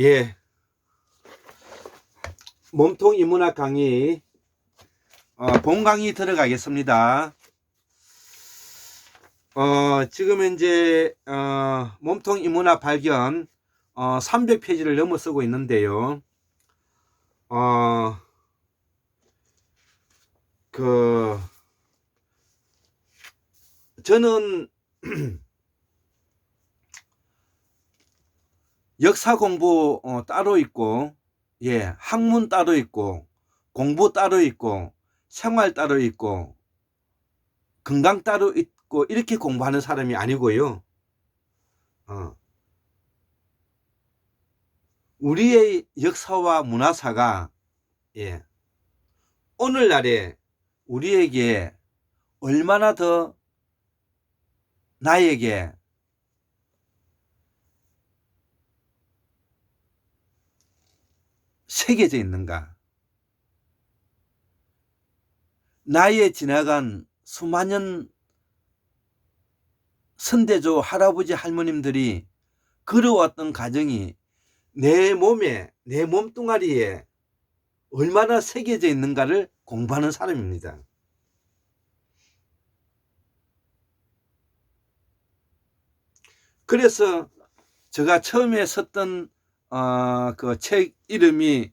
예. 몸통 인문학 강의, 어, 본 강의 들어가겠습니다. 어, 지금 현재, 어, 몸통 인문학 발견, 어, 300페이지를 넘어서고 있는데요. 어, 그, 저는 역사 공부 어, 따로 있고, 예, 학문 따로 있고, 공부 따로 있고, 생활 따로 있고, 건강 따로 있고, 이렇게 공부하는 사람이 아니고요. 어, 우리의 역사와 문화사가, 예, 오늘날에 우리에게 얼마나 더 나에게 새겨져 있는가? 나이에 지나간 수많은 선대조 할아버지 할머님들이 걸어왔던 가정이 내 몸에 내 몸뚱아리에 얼마나 새겨져 있는가를 공부하는 사람입니다. 그래서 제가 처음에 썼던 어, 그 책 이름이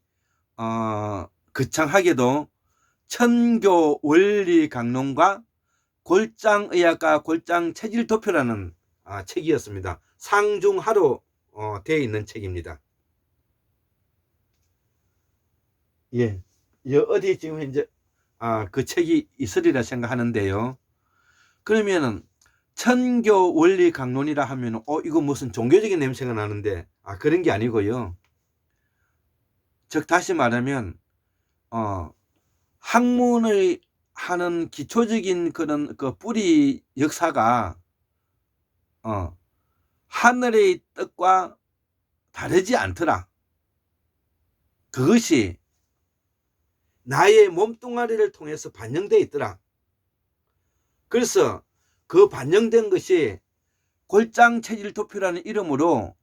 어, 거창하게도 천교 원리 강론과 골장의학과 골장 체질 도표라는 아, 책이었습니다. 상중하로 어, 되어 있는 책입니다. 예, 여 어디 지금 현재 아, 그 책이 있으리라 생각하는데요. 그러면은 천교 원리 강론이라 하면 어 이거 무슨 종교적인 냄새가 나는데 아 그런 게 아니고요. 즉 다시 말하면 어 학문의 하는 기초적인 그런 그 뿌리 역사가 어 하늘의 뜻과 다르지 않더라. 그것이 나의 몸뚱아리를 통해서 반영되어 있더라. 그래서 그 반영된 것이 골장 체질 도표라는 이름으로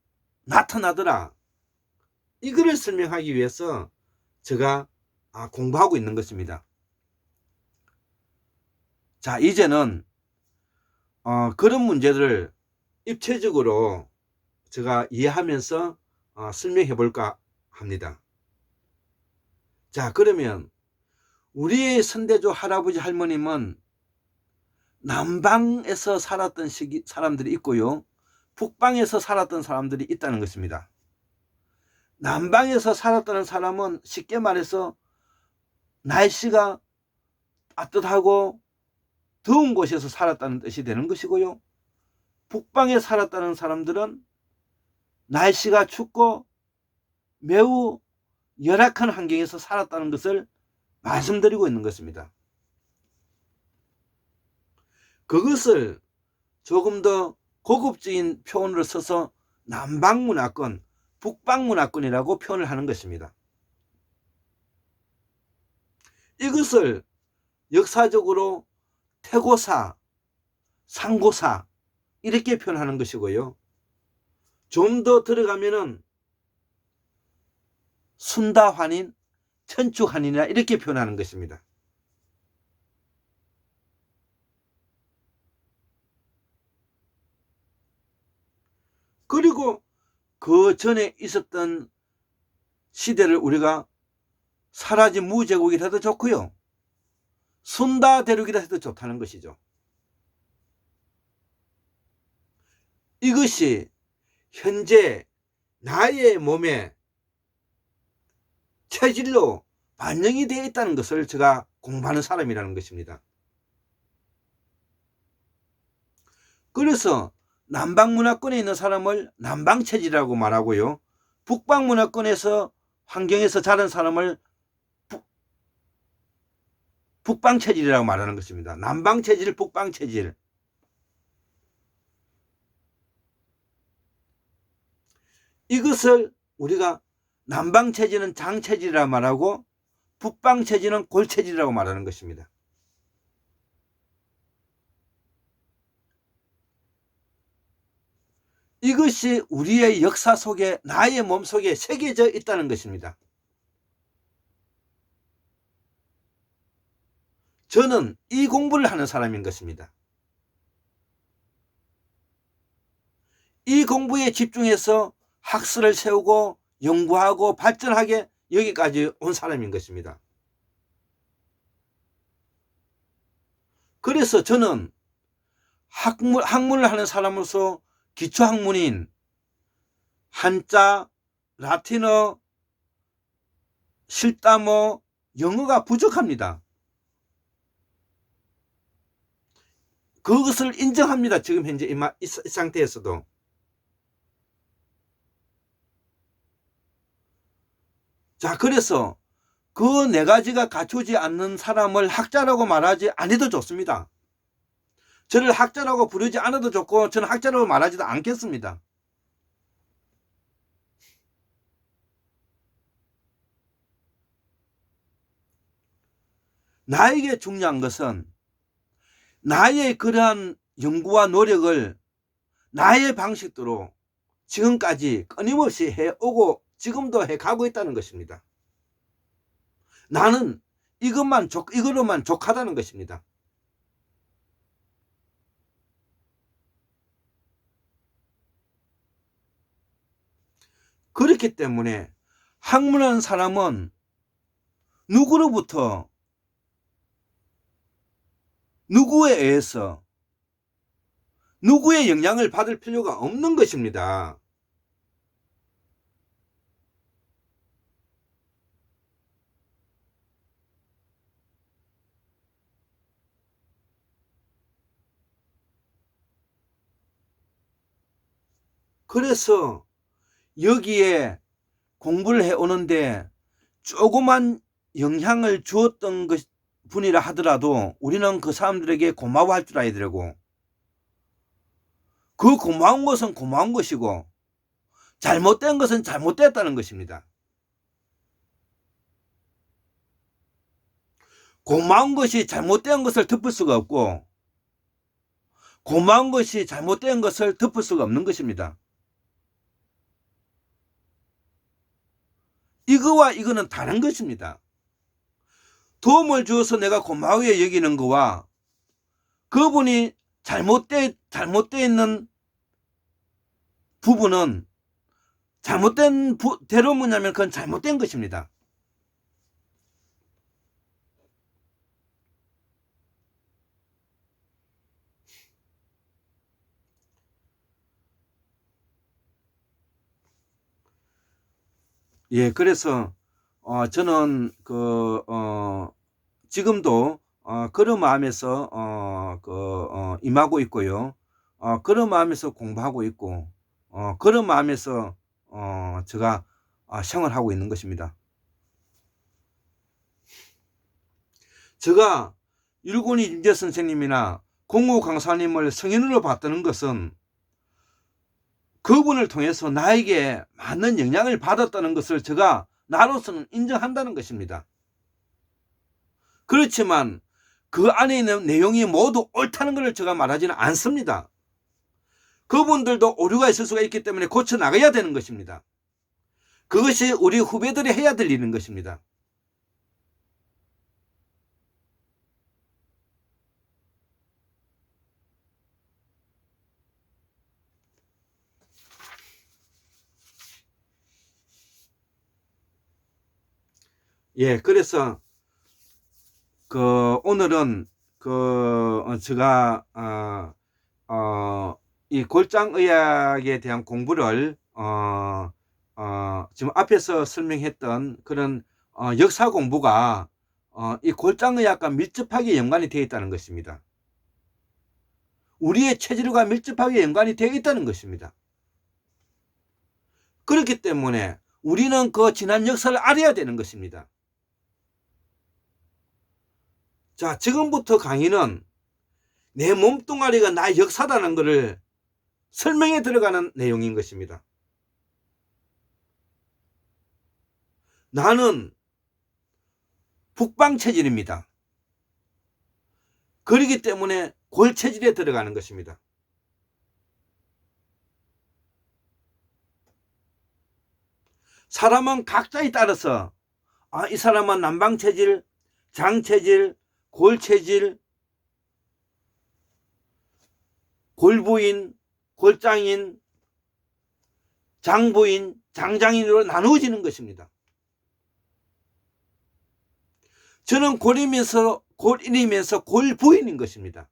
나타나더라. 이거를 설명하기 위해서 제가 아, 공부하고 있는 것입니다. 자, 이제는 어, 그런 문제들을 입체적으로 제가 이해하면서 어, 설명해 볼까 합니다. 자, 그러면 우리의 선대조 할아버지 할머님은 남방에서 살았던 시기, 사람들이 있고요. 북방에서 살았던 사람들이 있다는 것입니다. 남방에서 살았다는 사람은 쉽게 말해서 날씨가 따뜻하고 더운 곳에서 살았다는 뜻이 되는 것이고요. 북방에 살았다는 사람들은 날씨가 춥고 매우 열악한 환경에서 살았다는 것을 말씀드리고 있는 것입니다. 그것을 조금 더 고급적인 표현으로 써서 남방문화권, 북방문화권이라고 표현을 하는 것입니다. 이것을 역사적으로 태고사, 상고사 이렇게 표현하는 것이고요. 좀 더 들어가면은 순다환인, 천축환인이라 이렇게 표현하는 것입니다. 그리고 그 전에 있었던 시대를 우리가 사라진 무제국이라 해도 좋고요. 순다 대륙이라 해도 좋다는 것이죠. 이것이 현재 나의 몸에 체질로 반영이 되어 있다는 것을 제가 공부하는 사람이라는 것입니다. 그래서 남방 문화권에 있는 사람을 남방 체질이라고 말하고요. 북방 문화권에서 환경에서 자란 사람을 북, 북방 체질이라고 말하는 것입니다. 남방 체질, 북방 체질. 이것을 우리가 남방 체질은 장 체질이라고 말하고 북방 체질은 골 체질이라고 말하는 것입니다. 이것이 우리의 역사 속에 나의 몸 속에 새겨져 있다는 것입니다. 저는 이 공부를 하는 사람인 것입니다. 이 공부에 집중해서 학술을 세우고 연구하고 발전하게 여기까지 온 사람인 것입니다. 그래서 저는 학문, 학문을 하는 사람으로서 기초학문인 한자, 라틴어, 실담어, 영어가 부족합니다. 그것을 인정합니다. 지금 현재 이, 이 상태에서도. 자, 그래서 그 네 가지가 갖추지 않는 사람을 학자라고 말하지 않아도 좋습니다. 저를 학자라고 부르지 않아도 좋고 저는 학자라고 말하지도 않겠습니다. 나에게 중요한 것은 나의 그러한 연구와 노력을 나의 방식대로 지금까지 끊임없이 해오고 지금도 해가고 있다는 것입니다. 나는 이것만 족, 이거로만 족하다는 것입니다. 그렇기 때문에 학문하는 사람은 누구로부터 누구에 의해서 누구의 영향을 받을 필요가 없는 것입니다. 그래서 여기에 공부를 해 오는데 조그만 영향을 주었던 것 분이라 하더라도 우리는 그 사람들에게 고마워할 줄 알아야 되고 그 고마운 것은 고마운 것이고 잘못된 것은 잘못됐다는 것입니다. 고마운 것이 잘못된 것을 덮을 수가 없고 고마운 것이 잘못된 것을 덮을 수가 없는 것입니다. 이거와 이거는 다른 것입니다. 도움을 주어서 내가 고마워해 여기는 거와 그분이 잘못돼 잘못되어 있는 부분은 잘못된 부, 대로 뭐냐면 그건 잘못된 것입니다. 예, 그래서 어, 저는 그 어, 지금도 어, 그런 마음에서 어, 그 어, 임하고 있고요. 어, 그런 마음에서 공부하고 있고 어, 그런 마음에서 어, 제가 어, 생활하고 있는 것입니다. 제가 일군이 임재 선생님이나 공호 강사님을 성인으로 봤다는 것은 그분을 통해서 나에게 많은 영향을 받았다는 것을 제가 나로서는 인정한다는 것입니다. 그렇지만 그 안에 있는 내용이 모두 옳다는 것을 제가 말하지는 않습니다. 그분들도 오류가 있을 수가 있기 때문에 고쳐 나가야 되는 것입니다. 그것이 우리 후배들이 해야 될 일인 것입니다. 예, 그래서 그 오늘은 그 어, 제가 어, 어, 이 골장의학에 대한 공부를 어, 어, 지금 앞에서 설명했던 그런 어, 역사 공부가 어, 이 골장의학과 밀접하게 연관이 되어 있다는 것입니다. 우리의 체질과 밀접하게 연관이 되어 있다는 것입니다. 그렇기 때문에 우리는 그 지난 역사를 알아야 되는 것입니다. 자, 지금부터 강의는 내 몸뚱아리가 나의 역사다는 것을 설명해 들어가는 내용인 것입니다. 나는 북방 체질입니다. 그러기 때문에 골 체질에 들어가는 것입니다. 사람은 각자에 따라서 아, 이 사람은 난방 체질, 장 체질, 골 체질, 골부인, 골장인, 장부인, 장장인으로 나누어지는 것입니다. 저는 골이면서 골인이면서 골부인인 것입니다.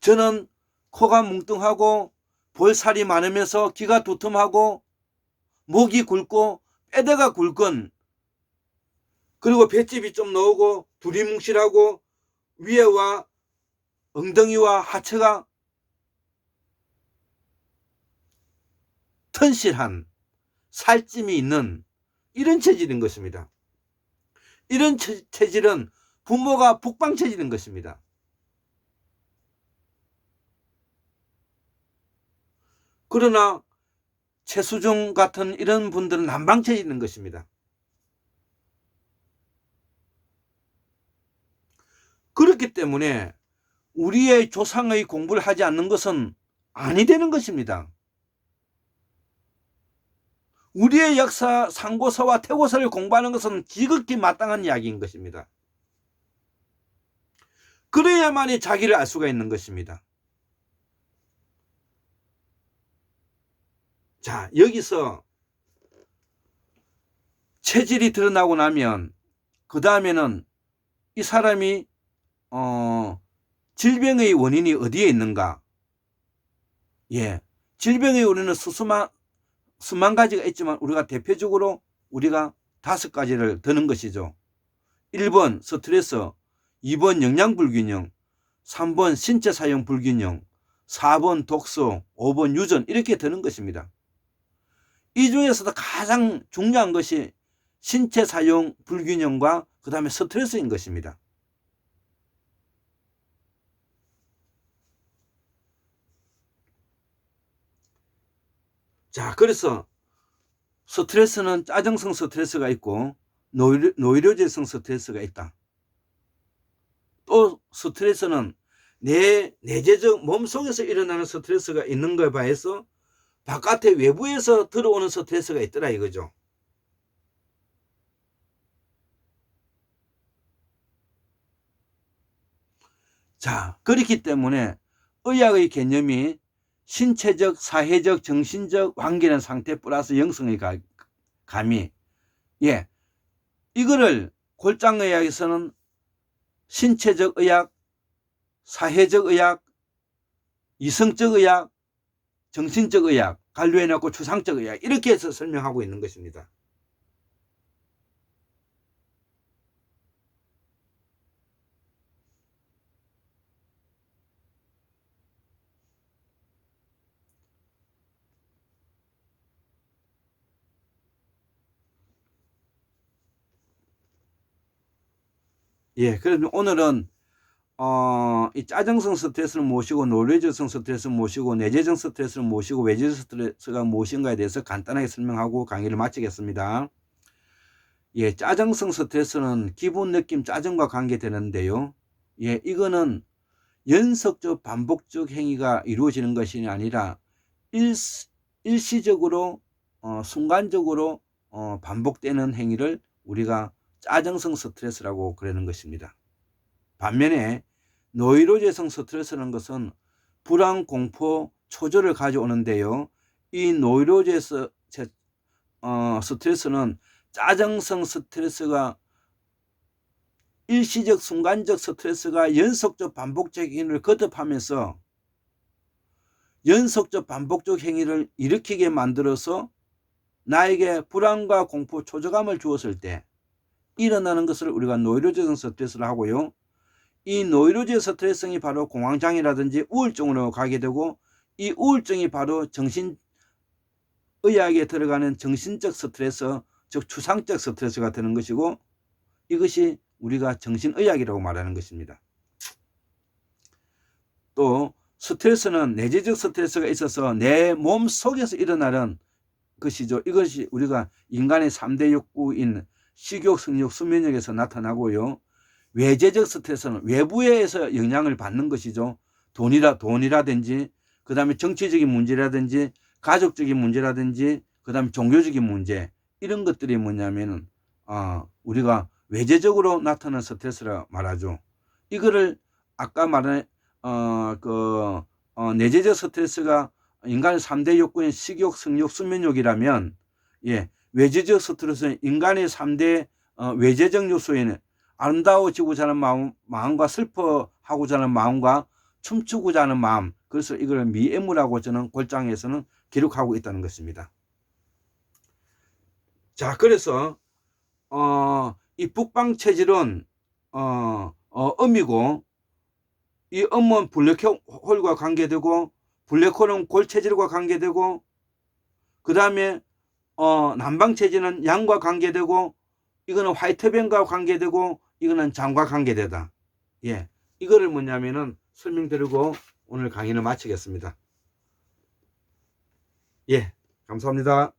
저는 코가 뭉뚱하고 볼살이 많으면서 귀가 두툼하고 목이 굵고 뼈대가 굵은 그리고 뱃집이 좀 나오고 두리뭉실하고 위에와 엉덩이와 하체가 튼실한 살찜이 있는 이런 체질인 것입니다. 이런 체, 체질은 부모가 북방 체질인 것입니다. 그러나 최수종 같은 이런 분들은 체질인 것입니다. 그렇기 때문에 우리의 조상의 공부를 하지 않는 것은 아니 되는 것입니다. 우리의 역사, 상고서와 태고서를 공부하는 것은 지극히 마땅한 이야기인 것입니다. 그래야만이 자기를 알 수가 있는 것입니다. 자, 여기서 체질이 드러나고 나면 그 다음에는 이 사람이 어, 질병의 원인이 어디에 있는가? 예. 질병의 원인은 수수만 수만 가지가 있지만 우리가 대표적으로 우리가 다섯 가지를 드는 것이죠. 1번 스트레스, 2번 영양 불균형, 3번 신체 사용 불균형, 4번 독소, 5번 유전 이렇게 드는 것입니다. 이 중에서도 가장 중요한 것이 신체 사용 불균형과 그 다음에 스트레스인 것입니다. 자, 그래서 스트레스는 짜증성 스트레스가 있고 노이로, 노이로제성 스트레스가 있다. 또 스트레스는 내 내재적 몸속에서 일어나는 스트레스가 있는 것에 반해서 바깥에 외부에서 들어오는 스트레스가 있더라 이거죠. 자, 그렇기 때문에 의학의 개념이 신체적, 사회적, 정신적 완결한 상태 플러스 영성의 감이 예 이거를 골장 의학에서는 신체적 의학, 사회적 의학, 이성적 의학, 정신적 의학, 관료해 놓고 추상적 의학 이렇게 해서 설명하고 있는 것입니다. 예, 그러면 오늘은 어, 이 짜증성 스트레스를 모시고 노래저성 스트레스를 모시고 내재적 스트레스를 모시고 외재적 스트레스가 무엇인가에 대해서 간단하게 설명하고 강의를 마치겠습니다. 예, 짜증성 스트레스는 기분 느낌 짜증과 관계되는데요. 예, 이거는 연속적 반복적 행위가 이루어지는 것이 아니라 일, 일시적으로 어, 순간적으로 어, 반복되는 행위를 우리가 짜증성 스트레스라고 그러는 것입니다. 반면에 노이로제성 스트레스라는 것은 불안, 공포, 초조를 가져오는데요. 이 노이로제스 어, 스트레스는 짜증성 스트레스가 일시적 순간적 스트레스가 연속적 반복적 행위를 거듭하면서 연속적 반복적 행위를 일으키게 만들어서 나에게 불안과 공포, 초조감을 주었을 때 일어나는 것을 우리가 노이로제성 스트레스를 하고요. 이 노이로제 스트레스성이 바로 공황장애라든지 우울증으로 가게 되고 이 우울증이 바로 정신 의학에 들어가는 정신적 스트레스, 즉 추상적 스트레스가 되는 것이고 이것이 우리가 정신의학이라고 말하는 것입니다. 또 스트레스는 내재적 스트레스가 있어서 내 몸 속에서 일어나는 것이죠. 이것이 우리가 인간의 3대 욕구인 식욕, 성욕, 수면력에서 나타나고요. 외재적 스트레스는 외부에서 영향을 받는 것이죠. 돈이라 돈이라든지 그다음에 정치적인 문제라든지 가족적인 문제라든지 그다음에 종교적인 문제 이런 것들이 뭐냐면은 아 우리가 외재적으로 나타나는 스트레스라 말하죠. 이거를 아까 말한 어그 어, 내재적 스트레스가 인간의 3대 욕구인 식욕, 성욕, 수면욕이라면 예, 외재적 스트레스는 인간의 3대 어, 외재적 요소에는 아름다워지고자 하는 마음, 마음과 슬퍼하고자 하는 마음과 춤추고자 하는 마음 그래서 이걸 미애무라고 저는 골장에서는 기록하고 있다는 것입니다. 자 그래서 어, 이 북방 체질은 어, 어, 음이고 이 음은 블랙홀과 관계되고 블랙홀은 골 체질과 관계되고 그 다음에 어, 남방 체질은 양과 관계되고 이거는 화이트변과 관계되고 이거는 장과 관계되다. 예, 이거를 뭐냐면은 설명드리고 오늘 강의를 마치겠습니다. 예, 감사합니다.